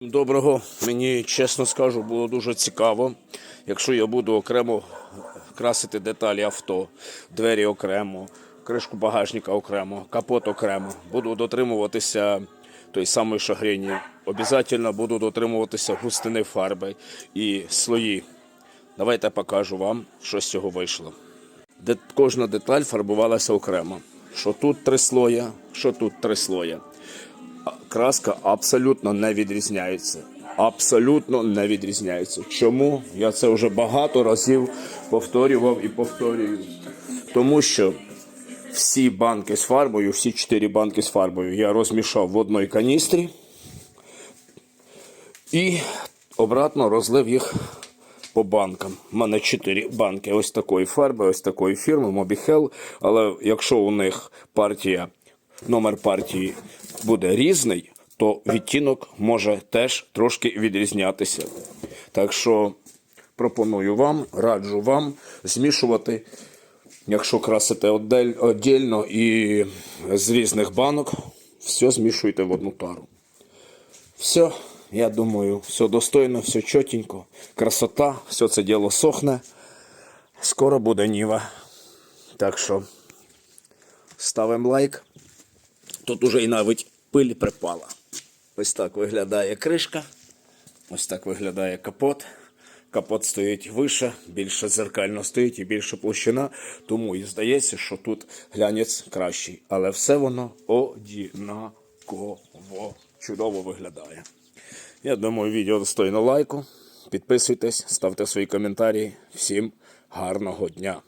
Доброго, мені чесно скажу, було дуже цікаво. Якщо я буду окремо красити деталі авто, двері окремо, кришку багажника окремо, капот окремо, буду дотримуватися той самої шагрені. Обязательно буду дотримуватися густини фарби і слої. Давайте покажу вам, що з цього вийшло. Де кожна деталь фарбувалася окремо. Що тут три слоя, що тут три слоя. Краска абсолютно не відрізняється. Абсолютно не відрізняється. Чому? Я це вже багато разів повторював і повторюю. Тому що всі банки з фарбою, всі чотири банки з фарбою я розмішав в одній каністрі і обратно розлив їх по банкам. У мене чотири банки ось такої фарби, ось такої фірми Mobihel. Але якщо у них партія, номер партії буде різний, то відтінок може теж трошки відрізнятися. Так що пропоную вам, раджу вам змішувати, якщо красите отдельно і з різних банок, все змішуйте в одну тару. Все, я думаю, все достойно, все чотенько, красота, все це діло сохне. Скоро буде Ніва. Так що ставимо лайк. Тут уже і навіть пиль припала. Ось так виглядає кришка. Ось так виглядає капот. Капот стоїть вище, більше зеркально стоїть і більше площина. Тому і здається, що тут глянець кращий. Але все воно однаково чудово виглядає. Я думаю, відео достойно лайку. Підписуйтесь, ставте свої коментарі. Всім гарного дня!